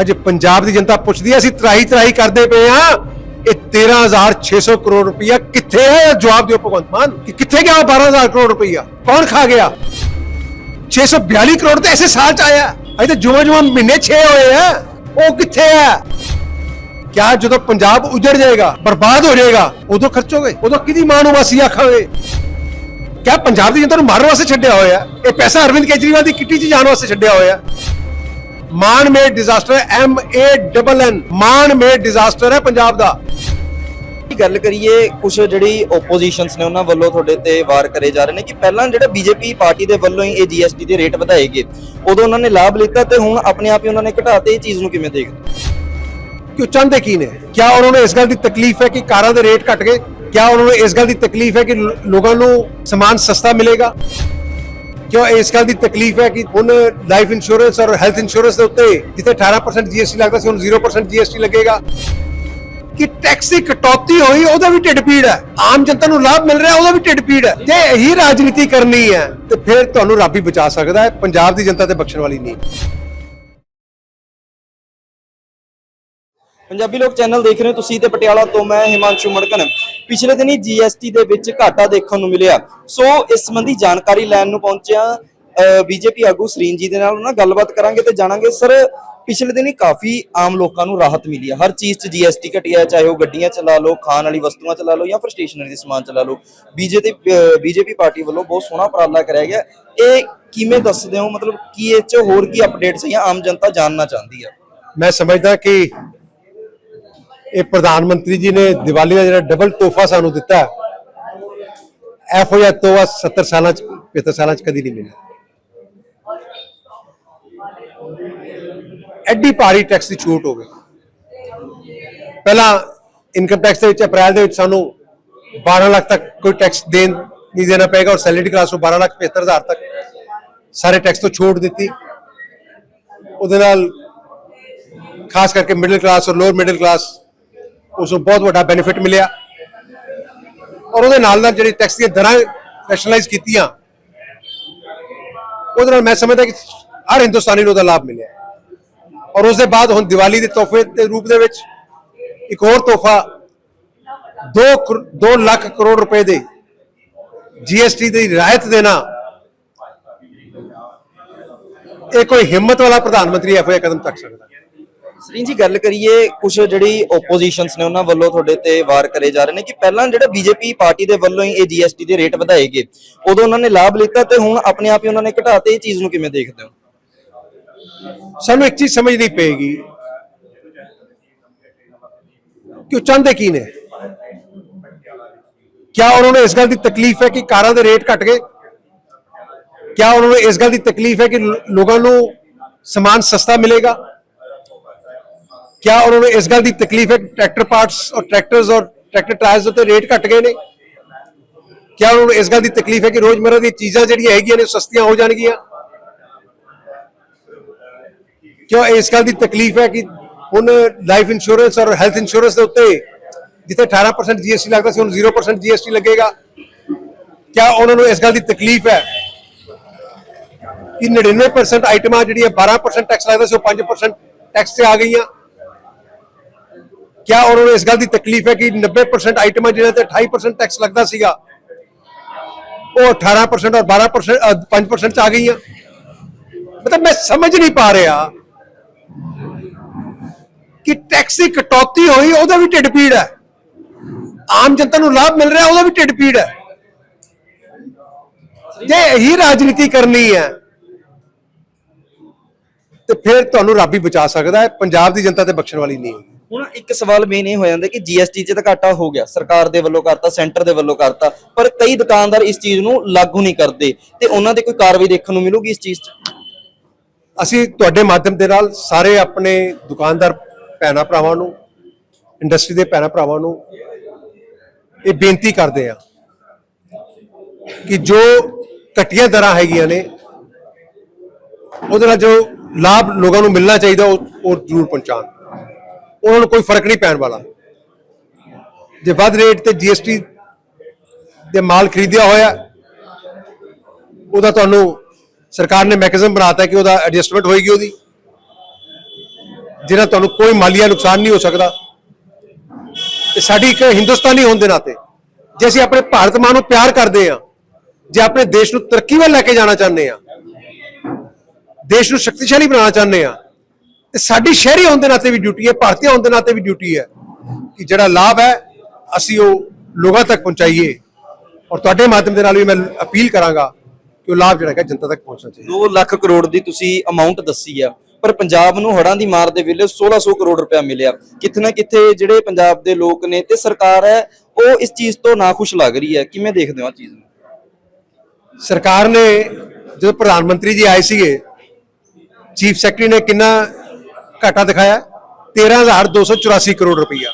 ਅੱਜ ਪੰਜਾਬ ਦੀ ਜਨਤਾ ਪੁੱਛਦੀ ਹੈ ਅਸੀਂ ਤਰਾਈ ਤਰਾਈ ਕਰਦੇ ਪਏ ਆ। ਇਹ 13600 ਕਰੋੜ ਰੁਪਇਆ ਕਿੱਥੇ ਹੈ ਜਵਾਬ ਦਿਓ ਭਗਵੰਤ ਮਾਨ। ਕਿ ਕਿੱਥੇ ਗਿਆ 12000 ਕਰੋੜ ਰੁਪਇਆ ਕੌਣ ਖਾ ਗਿਆ? 642 ਕਰੋੜ ਤਾਂ ਐਸੇ ਸਾਲ ਚ ਆਇਆ। ਅਜੇ ਤਾਂ ਜੁਮਾ ਜੁਮਾ ਮਹੀਨੇ 6 ਹੋਏ ਆ। ਉਹ ਕਿੱਥੇ ਹੈ ਕਿਆ ਜਦੋਂ ਪੰਜਾਬ ਉਜੜ ਜਾਏਗਾ, ਬਰਬਾਦ ਹੋ ਜਾਏਗਾ, ਉਦੋਂ ਖਰਚੋਗੇ? ਉਦੋਂ ਕਿਹਦੀ ਮਾਂ ਨੂੰ ਅਸੀਂ ਆਖਾਂਗੇ? ਕਿਆ ਪੰਜਾਬ ਦੀ ਜਨਤਾ ਨੂੰ ਮਾਰਨ ਵਾਸਤੇ ਛੱਡਿਆ ਹੋਇਆ? ਇਹ ਪੈਸਾ ਅਰਵਿੰਦ ਕੇਜਰੀਵਾਲ ਦੀ ਕਿੱਟੀ 'ਚ ਜਾਣ ਵਾਸਤੇ ਛੱਡਿਆ ਹੋਇਆ? Man made disaster M A double N man made disaster ਹੈ ਪੰਜਾਬ ਦਾ। ਗੱਲ ਕਰੀਏ ਕੁਝ ਜਿਹੜੀ ਓਪੋਜੀਸ਼ਨਸ ਨੇ ਉਹਨਾਂ ਵੱਲੋਂ ਤੁਹਾਡੇ ਤੇ ਵਾਰ ਕਰੇ ਜਾ ਰਹੇ ਨੇ ਕਿ ਪਹਿਲਾਂ ਜਿਹੜਾ ਬੀਜੇਪੀ ਪਾਰਟੀ ਦੇ ਵੱਲੋਂ ਹੀ ਇਹ ਜੀਐਸਟੀ ਦੇ ਰੇਟ ਵਧਾਏ ਗਏ ਉਦੋਂ ਉਹਨਾਂ ਨੇ ਲਾਭ ਲਿੱਤਾ ਤੇ ਹੁਣ ਆਪਣੇ ਆਪ ਹੀ ਉਹਨਾਂ ਨੇ ਘਟਾਤੇ ਇਹ ਚੀਜ਼ ਨੂੰ ਕਿਵੇਂ ਦੇਖਦੇ ਕਿ ਉਹ ਚਾਹੁੰਦੇ ਕੀ ਨੇ? ਕਿਆ ਉਹਨਾਂ ਨੂੰ ਇਸ ਗੱਲ ਦੀ ਤਕਲੀਫ ਹੈ ਕਿ ਕਾਰਾਂ ਦੇ ਰੇਟ ਘਟ ਗਏ? ਕਿਆ ਉਹਨਾਂ ਨੂੰ ਇਸ ਗੱਲ ਦੀ ਤਕਲੀਫ ਹੈ ਕਿ ਲੋਕਾਂ ਨੂੰ ਸਮਾਨ ਸਸਤਾ ਮਿਲੇਗਾ? ਕਿਉਂ ਇਸ ਗੱਲ ਦੀ ਤਕਲੀਫ ਹੈ ਕਿ ਹੁਣ ਲਾਈਫ ਇੰਸ਼ੋਰੈਂਸ ਔਰ ਹੈਲਥ ਇੰਸ਼ੋਰੈਂਸ ਦੇ ਉੱਤੇ ਜਿੱਥੇ 18% ਜੀਐਸਟੀ ਲੱਗਦਾ ਸੀ, ਹੁਣ 0% ਜੀਐਸਟੀ ਲੱਗੇਗਾ। ਕਿ ਟੈਕਸ ਦੀ ਕਟੌਤੀ ਹੋਈ, ਉਹਦਾ ਵੀ ਢਿੱਡ ਪੀੜ ਹੈ। ਆਮ ਜਨਤਾ ਨੂੰ ਲਾਭ ਮਿਲ ਰਿਹਾ, ਉਹਦਾ ਵੀ ਢਿੱਡ ਪੀੜ ਹੈ। ਜੇ ਇਹੀ ਰਾਜਨੀਤੀ ਕਰਨੀ ਹੈ, ਤੇ ਫਿਰ ਤੁਹਾਨੂੰ ਰੱਬ ਹੀ ਬਚਾ ਸਕਦਾ ਹੈ, ਪੰਜਾਬ ਦੀ ਜਨਤਾ ਤੇ ਬਖਸ਼ਣ ਵਾਲੀ ਨਹੀਂ। ਪੰਜਾਬੀ ਲੋਕ ਚੈਨਲ ਦੇਖ ਰਹੇ ਹੋ ਤੁਸੀਂ ਤੇ ਪਟਿਆਲਾ ਤੋਂ ਮੈਂ ਹਿਮਾਂਸ਼ੂ ਮੜਕਨ। ਪਿਛਲੇ ਦਿਨੀ ਜੀਐਸਟੀ ਦੇ ਵਿੱਚ ਘਾਟਾ ਦੇਖਣ ਨੂੰ ਮਿਲਿਆ। ਸੋ ਇਸ ਸੰਬੰਧੀ ਜਾਣਕਾਰੀ ਲੈਣ ਨੂੰ ਪਹੁੰਚਿਆ ਬੀਜੇਪੀ ਆਗੂ ਸਰੀਨ ਜੀ ਦੇ ਨਾਲ। ਉਹਨਾਂ ਗੱਲਬਾਤ ਕਰਾਂਗੇ ਤੇ ਜਾਣਾਂਗੇ, ਸਰ, ਪਿਛਲੇ ਦਿਨੀ ਕਾਫੀ ਆਮ ਲੋਕਾਂ ਨੂੰ ਰਾਹਤ ਮਿਲੀ ਹੈ ਹਰ ਚੀਜ਼ 'ਚ ਜੀਐਸਟੀ ਘਟਿਆ, ਚਾਹੇ ਉਹ ਗੱਡੀਆਂ ਚਲਾ ਲਓ, ਖਾਣ ਵਾਲੀ ਵਸਤੂਆਂ ਚਲਾ ਲਓ ਜਾਂ ਫਿਰ ਸਟੇਸ਼ਨਰੀ ਦੇ ਸਮਾਨ ਚਲਾ ਲਓ। ਬੀਜੇਪੀ ਬੀਜੇਪੀ ਪਾਰਟੀ ਵੱਲੋਂ ਬਹੁਤ ਸੋਹਣਾ ਉਪਰਾਲਾ ਕਰਿਆ ਗਿਆ। ਇਹ ਕਿਵੇਂ ਦੱਸਦੇ ਹੋ? ਮਤਲਬ ਕੀ ਇਹ 'ਚ ਹੋਰ ਕੀ ਅਪਡੇਟਸ ਜਾਂ ਆਮ ਜਨਤਾ ਜਾਣਨਾ ਚਾਹੁੰਦੀ ਹੈ ਮੈਂ ਸਮਝਦਾ ਕਿ ਇਹ ਪ੍ਰਧਾਨ ਮੰਤਰੀ ਜੀ ਨੇ ਦੀਵਾਲੀ ਦਾ ਜਿਹੜਾ ਡਬਲ ਤੋਹਫਾ ਸਾਨੂੰ ਦਿੱਤਾ ਹੈ, ਇਹੋ ਤੋਹਫਾ 70 ਸਾਲਾਂ ਚ 75 ਸਾਲਾਂ ਚ ਕਦੀ ਨਹੀਂ ਮਿਲਿਆ। ਐਡੀ ਭਾਰੀ ਟੈਕਸ ਦੀ ਛੂਟ ਹੋ ਗਈ ਪਹਿਲਾਂ ਇਨਕਮ ਟੈਕਸ ਦੇ ਵਿੱਚ ਅਪ੍ਰੈਲ ਦੇ ਵਿੱਚ ਸਾਨੂੰ 12 ਲੱਖ ਤੱਕ ਕੋਈ ਟੈਕਸ ਦੇਣ ਨਹੀਂ ਦੇਣਾ ਪਏਗਾ ਔਰ ਸੈਲਰੀ ਕਲਾਸ ਨੂੰ 12 ਲੱਖ 75 ਹਜ਼ਾਰ ਤੱਕ ਸਾਰੇ ਟੈਕਸ ਤੋਂ ਛੋਟ ਦਿੱਤੀ। ਉਹਦੇ ਨਾਲ ਖਾਸ ਕਰਕੇ ਮਿਡਲ ਕਲਾਸ ਔਰ ਲੋਅਰ ਮਿਡਲ ਕਲਾਸ ਉਸ ਨੂੰ ਬਹੁਤ ਵੱਡਾ ਬੈਨੀਫਿਟ ਮਿਲਿਆ। ਔਰ ਉਹਦੇ ਨਾਲ ਨਾਲ ਜਿਹੜੀ ਟੈਕਸ ਦੀਆਂ ਦਰਾਂ ਰੈਸ਼ਨਲਾਈਜ਼ ਕੀਤੀਆਂ, ਉਹਦੇ ਨਾਲ ਮੈਂ ਸਮਝਦਾ ਕਿ ਹਰ ਹਿੰਦੁਸਤਾਨੀ ਨੂੰ ਉਹਦਾ ਲਾਭ ਮਿਲਿਆ। ਔਰ ਉਸ ਦੇ ਬਾਅਦ ਹੁਣ ਦੀਵਾਲੀ ਦੇ ਤੋਹਫੇ ਦੇ ਰੂਪ ਦੇ ਵਿੱਚ ਇੱਕ ਹੋਰ ਤੋਹਫਾ 2 2 ਲੱਖ ਕਰੋੜ ਰੁਪਏ ਦੇ ਜੀਐਸਟੀ ਦੀ ਰਿਆਇਤ ਦੇਣਾ। ਇਹ ਕੋਈ ਹਿੰਮਤ ਵਾਲਾ ਪ੍ਰਧਾਨ ਮੰਤਰੀ ਇਹੋ ਜਿਹਾ ਕਦਮ ਚੱਕ ਸਕਦਾ। ਸਰੀਨ ਜੀ ਗੱਲ ਕਰੀਏ ਕੁਝ ਜਿਹੜੀ ਓਪੋਜੀਸ਼ਨਸ ਨੇ ਉਹਨਾਂ ਵੱਲੋਂ ਤੁਹਾਡੇ ਤੇ ਵਾਰ ਕਰੇ ਜਾ ਰਹੇ ਨੇ ਕਿ ਪਹਿਲਾਂ ਜਿਹੜਾ ਬੀਜੇਪੀ ਪਾਰਟੀ ਦੇ ਵੱਲੋਂ ਹੀ ਇਹ ਜੀਐਸਟੀ ਦੇ ਰੇਟ ਵਧਾਏ ਗਏ ਉਦੋਂ ਉਹਨਾਂ ਨੇ ਲਾਭ ਲਿੱਤਾ ਤੇ ਹੁਣ ਆਪਣੇ ਆਪ ਹੀ ਉਹਨਾਂ ਨੇ ਘਟਾਤੇ, ਇਹ ਚੀਜ਼ ਨੂੰ ਕਿਵੇਂ ਦੇਖਦੇ ਹੋ? ਸਾਨੂੰ ਇੱਕ ਚੀਜ਼ ਸਮਝਣੀ ਪਏਗੀ। ਕਿ ਉਹ ਚਾਹੁੰਦੇ ਕੀ ਨੇ? ਕਿਆ ਉਹਨਾਂ ਨੂੰ ਇਸ ਗੱਲ ਦੀ ਤਕਲੀਫ ਹੈ ਕਿ ਕਾਰਾਂ ਦੇ ਰੇਟ ਘਟ ਗਏ? ਕਿਆ ਉਹਨਾਂ ਨੂੰ ਇਸ ਗੱਲ ਦੀ ਤਕਲੀਫ ਹੈ ਕਿ ਲੋ- ਲੋਕਾਂ ਨੂੰ ਸਮਾਨ ਸਸਤਾ ਮਿਲੇਗਾ ਕਿਆ ਉਹਨਾਂ ਨੂੰ ਇਸ ਗੱਲ ਦੀ ਤਕਲੀਫ ਹੈ ਕਿ ਟਰੈਕਟਰ ਪਾਰਟਸ ਔਰ ਟਰੈਕਟਰਸ ਔਰ ਟਰੈਕਟਰ ਟਾਇਰਸ ਦੇ ਉੱਤੇ ਰੇਟ ਘਟ ਗਏ ਨੇ ਕਿਆ ਉਹਨਾਂ ਨੂੰ ਇਸ ਗੱਲ ਦੀ ਤਕਲੀਫ ਹੈ ਕਿ ਰੋਜ਼ਮਰਰਾ ਦੀਆਂ ਚੀਜ਼ਾਂ ਜਿਹੜੀਆਂ ਹੈਗੀਆਂ ਨੇ ਉਹ ਸਸਤੀਆਂ ਹੋ ਜਾਣਗੀਆਂ ਕਿਉਂ ਇਸ ਗੱਲ ਦੀ ਤਕਲੀਫ ਹੈ ਕਿ ਹੁਣ ਲਾਈਫ ਇੰਸ਼ੋਰੈਂਸ ਔਰ ਹੈਲਥ ਇੰਸ਼ੋਰੈਂਸ ਦੇ ਉੱਤੇ ਜਿੱਥੇ 18% ਜੀਐਸਟੀ ਲੱਗਦਾ ਸੀ ਹੁਣ 0% ਜੀਐਸਟੀ ਲੱਗੇਗਾ ਕਿਆ ਉਹਨਾਂ ਨੂੰ ਇਸ ਗੱਲ ਦੀ ਤਕਲੀਫ ਹੈ ਕਿ 99% ਆਈਟਮਾਂ ਜਿਹੜੀਆਂ 12% ਟੈਕਸ ਲੱਗਦਾ ਸੀ ਉਹ 5% ਟੈਕਸ ਤੇ ਆ ਗਈਆਂ ਕਿਆ ਉਹਨਾਂ ਨੂੰ ਇਸ ਗੱਲ ਦੀ ਤਕਲੀਫ ਹੈ ਕਿ 90% ਆਈਟਮਾਂ ਜਿਹਨਾਂ ਤੇ 28% ਟੈਕਸ ਲੱਗਦਾ ਸੀਗਾ? ਉਹ 18% ਔਰ 12% ਅ, 5% ਚ ਆ ਗਈਆਂ। ਮਤਲਬ ਮੈਂ ਸਮਝ ਨਹੀਂ ਪਾ ਰਿਹਾ ਕਿ ਟੈਕਸ ਦੀ ਕਟੌਤੀ ਹੋਈ ਉਹਦਾ ਵੀ ਢਿੱਡ ਪੀੜ ਹੈ। ਆਮ ਜਨਤਾ ਨੂੰ ਲਾਭ ਮਿਲ ਰਿਹਾ ਉਹਦਾ ਵੀ ਢਿੱਡ ਪੀੜ ਹੈ। ਜੇ ਇਹੀ ਰਾਜਨੀਤੀ ਕਰਨੀ ਹੈ ਤੇ ਫਿਰ ਤੁਹਾਨੂੰ ਰੱਬ ਹੀ ਬਚਾ ਸਕਦਾ ਹੈ ਪੰਜਾਬ ਦੀ ਜਨਤਾ ਤੇ ਬਖਸ਼ਣ ਵਾਲੀ ਨਹੀਂ ਹੈ ਹੁਣ ਇੱਕ ਸਵਾਲ ਮੇਨ ਇਹ ਹੋ ਜਾਂਦਾ ਕਿ ਜੀਐਸਟੀ 'ਚ ਤਾਂ ਘਾਟਾ ਹੋ ਗਿਆ, ਸਰਕਾਰ ਦੇ ਵੱਲੋਂ ਕਰਤਾ, ਸੈਂਟਰ ਦੇ ਵੱਲੋਂ ਕਰਤਾ, ਪਰ ਕਈ ਦੁਕਾਨਦਾਰ ਇਸ ਚੀਜ਼ ਨੂੰ ਲਾਗੂ ਨਹੀਂ ਕਰਦੇ ਤੇ ਉਹਨਾਂ ਦੇ ਕੋਈ ਕਾਰਵਾਈ ਦੇਖਣ ਨੂੰ ਮਿਲੂਗੀ ਇਸ ਚੀਜ਼ 'ਚ? ਅਸੀਂ ਤੁਹਾਡੇ ਮਾਧਿਅਮ ਦੇ ਨਾਲ ਸਾਰੇ ਆਪਣੇ ਦੁਕਾਨਦਾਰ ਭੈਣਾਂ ਭਰਾਵਾਂ ਨੂੰ ਇੰਡਸਟਰੀ ਦੇ ਭੈਣਾਂ ਭਰਾਵਾਂ ਨੂੰ ਇਹ ਬੇਨਤੀ ਕਰਦੇ ਆ ਕਿ ਜੋ ਘਟੀਆਂ ਦਰਾਂ ਹੈਗੀਆਂ ਨੇ, ਉਹਦੇ ਨਾਲ ਜੋ ਲਾਭ ਲੋਕਾਂ ਨੂੰ ਮਿਲਣਾ ਚਾਹੀਦਾ, ਉਹ ਉਹ ਜ਼ਰੂਰ ਪਹੁੰਚਾਉਣ। ਉਹਨਾਂ ਨੂੰ ਕੋਈ ਫ਼ਰਕ ਨਹੀਂ ਪੈਣ ਵਾਲਾ। ਜੇ ਵੱਧ ਰੇਟ ਤੇ ਜੀਐਸਟੀ ਦੇ ਮਾਲ ਖਰੀਦਿਆ ਹੋਇਆ, ਉਹਦਾ ਤੁਹਾਨੂੰ ਸਰਕਾਰ ਨੇ ਮੈਕੈਨਿਜ਼ਮ ਬਣਾਤਾ ਕਿ ਉਹਦਾ ਐਡਜਸਟਮੈਂਟ ਹੋਏਗੀ ਉਹਦੀ ਜਿਹਨਾਂ ਤੁਹਾਨੂੰ ਕੋਈ ਮਾਲੀਆ ਨੁਕਸਾਨ ਨਹੀਂ ਹੋ ਸਕਦਾ। ਤੇ ਸਾਡੀ ਇੱਕ ਹਿੰਦੁਸਤਾਨੀ ਹੋਣ ਦੇ ਨਾਤੇ, ਜੇ ਅਸੀਂ ਆਪਣੇ ਭਾਰਤ ਮਾਂ ਨੂੰ ਪਿਆਰ ਕਰਦੇ ਆ ਜੇ ਆਪਣੇ ਦੇਸ਼ ਨੂੰ ਤਰੱਕੀ ਵੱਲ ਲੈ ਕੇ ਜਾਣਾ ਚਾਹੁੰਦੇ ਆ ਦੇਸ਼ ਨੂੰ ਸ਼ਕਤੀਸ਼ਾਲੀ ਬਣਾਉਣਾ ਚਾਹੁੰਦੇ ਆ ਤੇ ਸਾਡੀ ਸ਼ਹਿਰੀ ਹੋਣ ਦੇ ਨਾਤੇ ਵੀ ਡਿਊਟੀ ਹੈ ਭਾਰਤੀ ਹੋਣ ਦੇ ਨਾਤੇ ਵੀ ਡਿਊਟੀ ਹੈ ਕਿ ਜਿਹੜਾ ਲਾਭ ਹੈ ਅਸੀਂ ਉਹ ਲੋਕਾਂ ਤੱਕ ਪਹੁੰਚਾਈਏ। ਔਰ ਤੁਹਾਡੇ ਮਾਧਿਅਮ ਦੇ ਨਾਲ ਵੀ ਮੈਂ ਅਪੀਲ ਕਰਾਂਗਾ ਕਿ ਉਹ ਲਾਭ ਜਿਹੜਾ ਹੈ ਜਨਤਾ ਤੱਕ ਪਹੁੰਚਣਾ ਚਾਹੀਦਾ। 2 ਲੱਖ ਕਰੋੜ ਦੀ ਤੁਸੀਂ ਅਮਾਉਂਟ ਦੱਸੀ ਆ ਪਰ ਪੰਜਾਬ ਨੂੰ ਹੜਾਂ ਦੀ ਮਾਰ ਦੇ ਵੇਲੇ 1600 ਕਰੋੜ ਰੁਪਇਆ ਮਿਲਿਆ। ਕਿਤੇ ਨਾ ਕਿਤੇ ਜਿਹੜੇ ਪੰਜਾਬ ਦੇ ਲੋਕ ਨੇ ਤੇ ਸਰਕਾਰ ਹੈ ਉਹ ਇਸ ਚੀਜ਼ ਤੋਂ ਨਾਖੁਸ਼ ਲੱਗ ਰਹੀ ਹੈ। ਕਿਵੇਂ ਦੇਖਦੇ ਹੋ ਆ ਚੀਜ਼ ਨੂੰ? ਸਰਕਾਰ ਨੇ ਜਦੋਂ ਪ੍ਰਧਾਨ ਮੰਤਰੀ ਜੀ ਆਏ ਸੀਗੇ ਚੀਫ ਸੈਕਟਰੀ ਨੇ ਕਿੰਨਾ ਘਾਟਾ ਦਿਖਾਇਆ 13284 ਕਰੋੜ ਰੁਪਈਆ।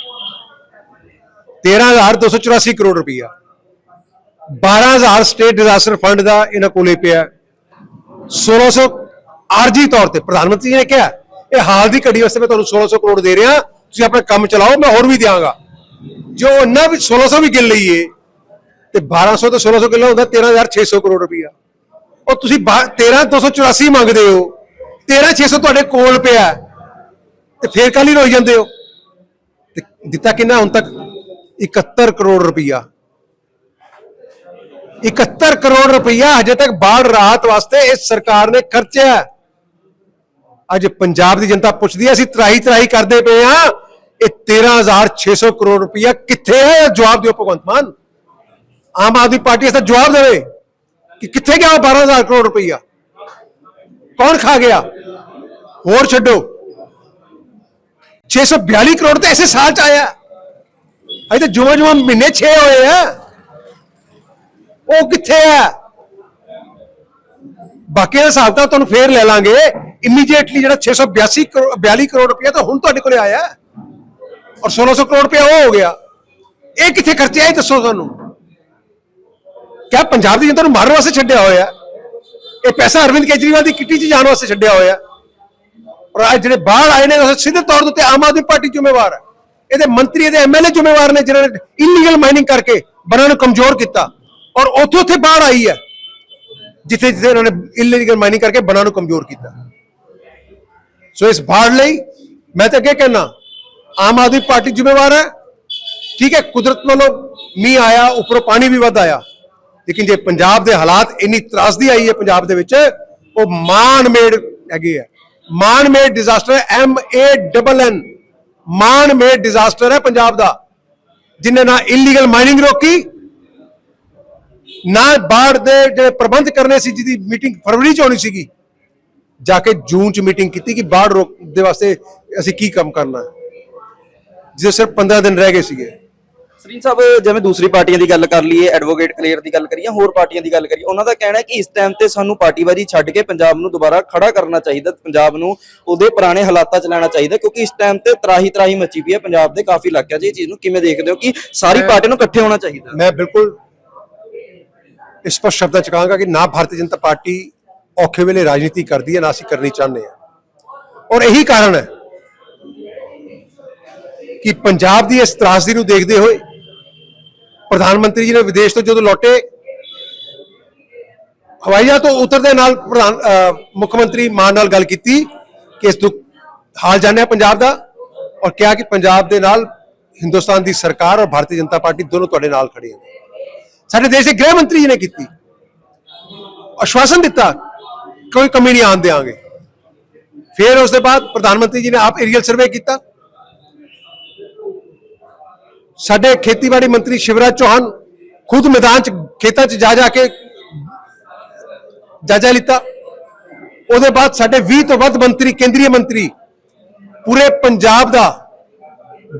13284 ਕਰੋੜ ਰੁਪਈਆ। 12000 ਸਟੇਟ ਡਿਜ਼ਾਸਟਰ ਫੰਡ ਦਾ ਇਹਨਾਂ ਕੋਲੇ ਪਿਆ 1600 ਆਰਜੀ ਤੌਰ ਤੇ ਪ੍ਰਧਾਨ ਮੰਤਰੀ ਨੇ ਕਿਹਾ ਇਹ ਹਾਲ ਦੀ ਘੜੀ ਵਾਸਤੇ ਮੈਂ ਤੁਹਾਨੂੰ 1600 ਕਰੋੜ ਦੇ ਰਿਹਾ, ਤੁਸੀਂ ਆਪਣਾ ਕੰਮ ਚਲਾਓ, ਮੈਂ ਹੋਰ ਵੀ ਦਿਆਂਗਾ। ਜੋ ਉਹਨਾਂ ਵੀ 1600 ਵੀ ਗਿਣ ਲਈਏ, ਤੇ 1200 ਤੇ 1600 ਕਿਲੋ ਹੁੰਦਾ 13600 ਕਰੋੜ ਰੁਪਈਆ। ਉਹ ਤੁਸੀਂ 13284 ਮੰਗਦੇ ਹੋ 13600 ਤੁਹਾਡੇ ਕੋਲ ਪਿਆ ਤੇ ਫੇਰ ਕੱਲ ਹੀ ਰੋਈ ਜਾਂਦੇ ਹੋ? ਤੇ ਦਿੱਤਾ ਕਿੰਨਾ ਹੁਣ ਤੱਕ? 71 ਕਰੋੜ ਰੁਪਈਆ। 71 ਕਰੋੜ ਰੁਪਈਆ ਹਜੇ ਤੱਕ ਬਾੜ ਰਾਹਤ ਵਾਸਤੇ ਇਸ ਸਰਕਾਰ ਨੇ ਖਰਚਿਆ ਅੱਜ ਪੰਜਾਬ ਦੀ ਜਨਤਾ ਪੁੱਛਦੀ ਹੈ, ਅਸੀਂ ਤਰਾਈ ਤਰਾਈ ਕਰਦੇ ਪਏ ਆ ਇਹ 13600 ਕਰੋੜ ਰੁਪਈਆ ਕਿੱਥੇ ਹੈ? ਜਵਾਬ ਦਿਓ ਭਗਵੰਤ ਮਾਨ। ਆਮ ਆਦਮੀ ਪਾਰਟੀ ਇਸ ਦਾ ਜਵਾਬ ਦੇਵੇ ਕਿ ਕਿੱਥੇ ਗਿਆ ਉਹ 12000 ਕਰੋੜ ਰੁਪਈਆ? ਕੌਣ ਖਾ ਗਿਆ? ਹੋਰ ਛੱਡੋ। 642 ਕਰੋੜ ਤਾਂ ਐਸੇ ਸਾਲ ਚ ਆਇਆ। ਅਜੇ ਤਾਂ ਜੁਮਾ ਜੁਮਾ ਮਹੀਨੇ 6 ਹੋਏ ਆ। ਉਹ ਕਿੱਥੇ ਆ? ਬਾਕੀ ਦਾ ਹਿਸਾਬ ਤਾਂ ਤੁਹਾਨੂੰ ਫੇਰ ਲੈ ਲਾਂਗੇ। ਇਮੀਡੀਏਟਲੀ ਜਿਹੜਾ 682 ਕਰੋੜ 42 ਕਰੋੜ ਰੁਪਇਆ ਤਾਂ ਹੁਣ ਤੁਹਾਡੇ ਕੋਲੇ ਆਇਆ। ਔਰ 1600 ਕਰੋੜ ਰੁਪਇਆ ਉਹ ਹੋ ਗਿਆ। ਇਹ ਕਿੱਥੇ ਖਰਚਿਆ ਇਹ ਦੱਸੋ ਤੁਹਾਨੂੰ ਕਿਆ ਪੰਜਾਬ ਦੀ ਜਨਤਾ ਨੂੰ ਮਾਰਨ ਵਾਸਤੇ ਛੱਡਿਆ ਹੋਇਆ। ਇਹ ਪੈਸਾ ਅਰਵਿੰਦ ਕੇਜਰੀਵਾਲ ਦੀ ਕਿੱਟੀ 'ਚ ਜਾਣ ਵਾਸਤੇ ਛੱਡਿਆ ਹੋਇਆ। ਔਰ ਅੱਜ ਜਿਹੜੇ ਬਾਹਰ ਆਏ ਨੇ, ਉਹ ਸਿੱਧੇ ਤੌਰ ਦੇ ਉੱਤੇ ਆਮ ਆਦਮੀ ਪਾਰਟੀ ਜ਼ਿੰਮੇਵਾਰ ਹੈ। ਇਹਦੇ ਮੰਤਰੀ, ਇਹਦੇ ਐਮਐਲਏ ਜ਼ਿੰਮੇਵਾਰ ਨੇ ਜਿਨ੍ਹਾਂ ਨੇ ਇਲੀਗਲ ਮਾਈਨਿੰਗ ਕਰਕੇ ਬਨਾਂ ਨੂੰ ਕਮਜ਼ੋਰ ਕੀਤਾ। ਔਰ ਉੱਥੋਂ ਉੱਥੇ ਬਾਹਰ ਆਈ ਹੈ, ਜਿੱਥੇ ਜਿੱਥੇ ਉਹਨਾਂ ਨੇ ਇਲੀਗਲ ਮਾਈਨਿੰਗ ਕਰਕੇ ਬਨਾਂ ਨੂੰ ਕਮਜ਼ੋਰ ਕੀਤਾ। ਸੋ ਇਸ ਬਾੜ ਲਈ ਮੈਂ ਤਾਂ ਅੱਗੇ ਕਹਿਣਾ ਆਮ ਆਦਮੀ ਪਾਰਟੀ ਜ਼ਿੰਮੇਵਾਰ ਹੈ। ਠੀਕ ਹੈ, ਕੁਦਰਤ ਵੱਲੋਂ ਮੀਂਹ ਆਇਆ, ਉੱਪਰੋਂ ਪਾਣੀ ਵੀ ਵੱਧ ਆਇਆ। ਲੇਕਿਨ ਜੇ ਪੰਜਾਬ ਦੇ ਹਾਲਾਤ ਇੰਨੀ ਤਰਾਸਦੀ ਆਈ ਹੈ, ਪੰਜਾਬ ਦੇ ਵਿੱਚ, ਉਹ ਮਾਨ ਮੇਡ ਹੈਗੇ ਆ। Man made disaster M A double N man made disaster ਹੈ ਪੰਜਾਬ ਦਾ। ਜਿਨੇ ਨਾ ਇਲੀਗਲ ਮਾਈਨਿੰਗ ਰੋਕੀ, ਨਾ ਬਾੜ ਦੇ ਜਿਹੜੇ ਪ੍ਰਬੰਧ ਕਰਨੇ ਸੀ, ਜਿਹਦੀ ਮੀਟਿੰਗ ਫਰਵਰੀ ਚ ਹੋਣੀ ਸੀਗੀ, ਜਾ ਕੇ ਜੂਨ ਚ ਮੀਟਿੰਗ ਕੀਤੀ ਕਿ ਬਾੜ ਰੋਕ ਦੇ ਵਾਸਤੇ ਅਸੀਂ ਕੀ ਕੰਮ ਕਰਨਾ। ਹੈ ਜਿਹਦੇ ਸਿਰਫ 15 ਦਿਨ ਰਹਿ ਗਏ ਸੀਗੇ। ਸਰੀਨ ਸਾਹਿਬ ਜਿਵੇਂ ਦੂਸਰੀ ਪਾਰਟੀਆਂ ਦੀ ਗੱਲ ਕਰ ਲਈਏ ਐਡਵੋਕੇਟ ਕਲੀਅਰ ਦੀ ਗੱਲ ਕਰੀਏ ਹੋਰ ਪਾਰਟੀਆਂ ਦੀ ਗੱਲ ਕਰੀਏ ਉਹਨਾਂ ਦਾ ਕਹਿਣਾ ਹੈ ਕਿ ਇਸ ਟਾਈਮ ਤੇ ਸਾਨੂੰ ਪਾਰਟੀਬਾਜ਼ੀ ਛੱਡ ਕੇ ਪੰਜਾਬ ਨੂੰ ਦੁਬਾਰਾ ਖੜਾ ਕਰਨਾ ਚਾਹੀਦਾ ਪੰਜਾਬ ਨੂੰ ਉਹਦੇ ਪੁਰਾਣੇ ਹਾਲਾਤਾਂ 'ਚ ਲੈਣਾ ਚਾਹੀਦਾ ਕਿਉਂਕਿ ਇਸ ਟਾਈਮ ਤੇ ਤਰਾਹੀ ਤਰਾਹੀ ਮੱਚੀ ਪਈ ਹੈ ਪੰਜਾਬ ਦੇ ਕਾਫੀ ਇਲਾਕਿਆਂ 'ਚ ਇਹ ਚੀਜ਼ ਨੂੰ ਕਿਵੇਂ ਦੇਖਦੇ ਹੋ ਕਿ ਸਾਰੀ ਪਾਰਟੀ ਨੂੰ ਇਕੱਠੇ ਹੋਣਾ ਚਾਹੀਦਾ? ਮੈਂ ਬਿਲਕੁਲ ਸਪਸ਼ਟ ਸ਼ਬਦਾਂ ਚ ਕਹਾਂਗਾ ਕਿ ਨਾ ਭਾਰਤੀ ਜਨਤਾ ਪਾਰਟੀ ਔਖੇ ਵੇਲੇ ਰਾਜਨੀਤੀ ਕਰਦੀ ਹੈ ਨਾ ਅਸੀਂ ਕਰਨੀ ਚਾਹੁੰਦੇ ਹਾਂ। ਔਰ ਇਹੀ ਕਾਰਨ ਹੈ ਕਿ ਪੰਜਾਬ ਦੀ ਇਸ ਤਰਾਸਦੀ ਨੂੰ ਦੇਖਦੇ ਹੋਏ ਪ੍ਰਧਾਨ ਮੰਤਰੀ ਜੀ ਨੇ ਵਿਦੇਸ਼ ਤੋਂ ਜਦੋਂ ਲੌਟੇ ਹਵਾਈ ਜਹਾਜ਼ ਤੋਂ ਉਤਰਦੇ ਨਾਲ ਪ੍ਰਧਾਨ ਮੁੱਖ ਮੰਤਰੀ ਮਾਨ ਨਾਲ ਗੱਲ ਕੀਤੀ ਕਿ ਇਸ ਦੁੱਖ, ਹਾਲ ਜਾਣਿਆ ਪੰਜਾਬ ਦਾ ਔਰ ਕਿਹਾ ਕਿ ਪੰਜਾਬ ਦੇ ਨਾਲ ਹਿੰਦੁਸਤਾਨ ਦੀ ਸਰਕਾਰ ਔਰ ਭਾਰਤੀ ਜਨਤਾ ਪਾਰਟੀ ਦੋਨੋਂ ਤੁਹਾਡੇ ਨਾਲ ਖੜੇ ਹਨ ਸਾਡੇ ਦੇਸ਼ ਦੇ ਗ੍ਰਹਿ ਮੰਤਰੀ ਜੀ ਨੇ ਕੀਤੀ। ਆਸ਼ਵਾਸਨ ਦਿੱਤਾ ਕੋਈ ਕਮੀ ਨਹੀਂ ਆਉਣ ਦੇਵਾਂਗੇ ਫਿਰ ਉਸ ਦੇ ਬਾਅਦ ਪ੍ਰਧਾਨ ਮੰਤਰੀ ਜੀ ਨੇ ਆਪ ਏਰੀਅਲ ਸਰਵੇ ਕੀਤਾ। ਸਾਡੇ ਖੇਤੀਬਾੜੀ ਮੰਤਰੀ ਸ਼ਿਵਰਾਜ ਚੌਹਾਨ ਖੁਦ ਮੈਦਾਨ ਚ, ਖੇਤਾਂ ਚ ਜਾ ਜਾ ਕੇ ਜਾਇਜ਼ਾ ਲਿੱਤਾ। ਉਹਦੇ ਬਾਅਦ ਸਾਡੇ 20 ਤੋਂ ਵੱਧ ਮੰਤਰੀ, ਕੇਂਦਰੀ ਮੰਤਰੀ ਪੂਰੇ ਪੰਜਾਬ ਦਾ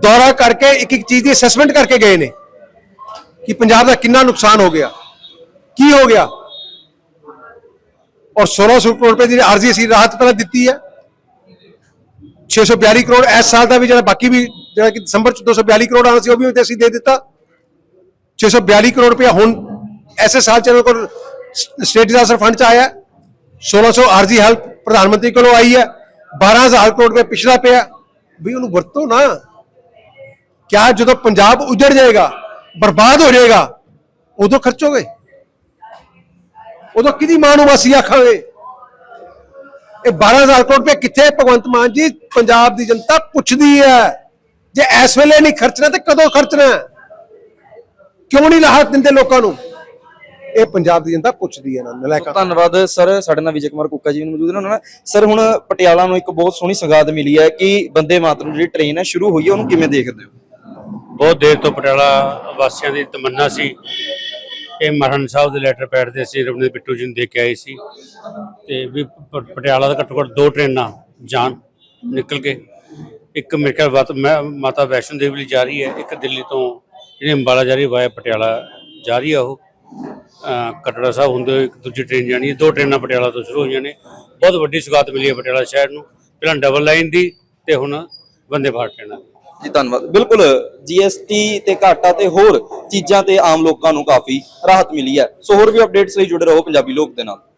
ਦੌਰਾ ਕਰਕੇ ਇੱਕ ਇੱਕ ਚੀਜ਼ ਦੀ ਅਸੈਸਮੈਂਟ ਕਰਕੇ ਗਏ ਨੇ ਕਿ ਪੰਜਾਬ ਦਾ ਕਿੰਨਾ ਨੁਕਸਾਨ ਹੋ ਗਿਆ। ਕੀ ਹੋ ਗਿਆ? ਔਰ 1600 ਕਰੋੜ ਰੁਪਏ ਦੀ ਆਰਜ਼ੀ ਅਸੀਂ ਰਾਹਤ ਪਹਿਲਾਂ ਦਿੱਤੀ ਹੈ। 642 ਕਰੋੜ ਇਸ ਸਾਲ ਦਾ ਵੀ ਜਿਹੜਾ ਬਾਕੀ ਵੀ ਜਿਹੜਾ ਕਿ ਦਸੰਬਰ ਚ 242 ਕਰੋੜ ਆਣਾ ਸੀ, ਉਹ ਵੀ ਅਸੀਂ ਦੇ ਦਿੱਤਾ। 642 ਕਰੋੜ ਰੁਪਏ ਹੁਣ ਐਸੇ ਸਾਲ ਚ ਇਹਨਾਂ ਕੋਲ ਸਟੇਟ ਡਿਜ਼ਾਸਟਰ ਫੰਡ ਚ ਆਇਆ। ਹੈ। 1600 ਆਰਜ਼ੀ ਹੈਲਪ ਪ੍ਰਧਾਨ ਮੰਤਰੀ ਕੋਲੋਂ ਆਈ ਹੈ। 12000 ਕਰੋੜ ਰੁਪਏ ਪਿਛਲਾ ਪਿਆ। ਵੀ ਉਹਨੂੰ ਵਰਤੋ ਨਾ। ਕਿਆ ਜਦੋਂ ਪੰਜਾਬ ਉਜੜ ਜਾਏਗਾ, ਬਰਬਾਦ ਹੋ ਜਾਏਗਾ, ਉਦੋਂ ਖਰਚੋਗੇ? ਉਦੋਂ ਕਿਹਦੀ ਮਾਂ ਨੂੰ ਮਾਸੀ ਆਖਾਂਗੇ? ਇਹ 12000 ਕਰੋੜ ਰੁਪਏ ਕਿੱਥੇ ਭਗਵੰਤ ਮਾਨ ਜੀ, ਪੰਜਾਬ ਦੀ ਜਨਤਾ ਪੁੱਛਦੀ ਹੈ। ਜੇ ਇਸ ਵੇਲੇ ਨਹੀਂ ਖਰਚਣਾ ਤੇ ਕਦੋਂ ਖਰਚਣਾ? ਕਿਉਂ ਨਹੀਂ ਰਾਹਤ ਦਿੰਦੇ ਲੋਕਾਂ ਨੂੰ? ਇਹ ਪੰਜਾਬ ਦੀ ਜਨਤਾ ਪੁੱਛਦੀ ਹੈ ਨਾ ਨਲਾਇਕਾ ਧੰਨਵਾਦ ਸਰ ਸਾਡੇ ਨਾਲ ਵਿਜੇ ਕੁਮਾਰ ਕੁੱਕਾ ਜੀ ਵੀ ਮੌਜੂਦ ਨੇ ਉਹਨਾਂ ਨਾਲ। ਸਰ ਹੁਣ ਪਟਿਆਲਾ ਨੂੰ ਇੱਕ ਬਹੁਤ ਸੋਹਣੀ ਸਗਾਤ ਮਿਲੀ ਹੈ ਕਿ ਬੰਦੇ ਮਾਤਰਮ ਜਿਹੜੀ ਟ੍ਰੇਨ ਹੈ ਸ਼ੁਰੂ ਹੋਈ ਹੈ ਉਹਨੂੰ ਕਿਵੇਂ ਦੇਖਦੇ ਹੋ? ਬਹੁਤ ਦੇਰ ਤੋਂ ਪਟਿਆਲਾ ਵਾਸੀਆਂ ਦੀ ਤਮੰਨਾ ਸੀ। ਇਹ ਮਰਨ ਸਾਹਿਬ ਦੇ ਲੈਟਰ ਪੈਡ ਦੇ ਅਸੀਂ ਰਵਿੰਦਰ ਬਿੱਟੂ ਜੀ ਨੂੰ ਦੇ ਕੇ ਆਏ ਸੀ। ਤੇ ਵੀ ਪਟਿਆਲਾ ਦਾ ਘੱਟੋ ਘੱਟ ਦੋ ਟ੍ਰੇਨਾਂ ਜਾਣ ਨਿਕਲ ਕੇ। ਇੱਕ ਮੇਰੇ ਖਿਆਲ ਮੈਂ- ਮਾਤਾ ਵੈਸ਼ਨੋ ਦੇਵੀ ਲਈ ਜਾ ਰਹੀ ਹੈ, ਇੱਕ ਦਿੱਲੀ ਤੋਂ ਜਿਹੜੀ ਅੰਬਾਲਾ ਜਾ ਰਹੀ ਵਾਇਆ ਪਟਿਆਲਾ ਜਾ ਰਹੀ ਹੈ ਉਹ। ਅਹ ਕਟੜਾ ਸਾਹਿਬ ਹੁੰਦੇ ਹੋਏ ਇੱਕ ਦੂਜੀ ਟ੍ਰੇਨ ਜਾਣੀ ਹੈ, ਦੋ ਟ੍ਰੇਨਾਂ ਪਟਿਆਲਾ ਤੋਂ ਸ਼ੁਰੂ ਹੋਈਆਂ ਨੇ। ਬਹੁਤ ਵੱਡੀ ਸੁਗਾਤ ਮਿਲੀ ਹੈ ਪਟਿਆਲਾ ਸ਼ਹਿਰ ਨੂੰ। ਪਹਿਲਾਂ ਡਬਲ ਲਾਈਨ ਦੀ ਤੇ ਹੁਣ ਬੰਦੇ ਭਾਰਤ ਟ੍ਰੇਨਾਂ ਦੀ ਜੀ, ਧੰਨਵਾਦ। ਬਿਲਕੁਲ ਜੀਐਸਟੀ ਤੇ ਘਾਟਾ ਤੇ ਹੋਰ ਚੀਜ਼ਾਂ ਤੇ ਆਮ ਲੋਕਾਂ ਨੂੰ ਕਾਫੀ ਰਾਹਤ ਮਿਲੀ ਹੈ। ਸੋ ਹੋਰ ਵੀ ਅਪਡੇਟਸ ਲਈ ਜੁੜੇ ਰਹੋ ਪੰਜਾਬੀ ਲੋਕ ਦੇ ਨਾਲ।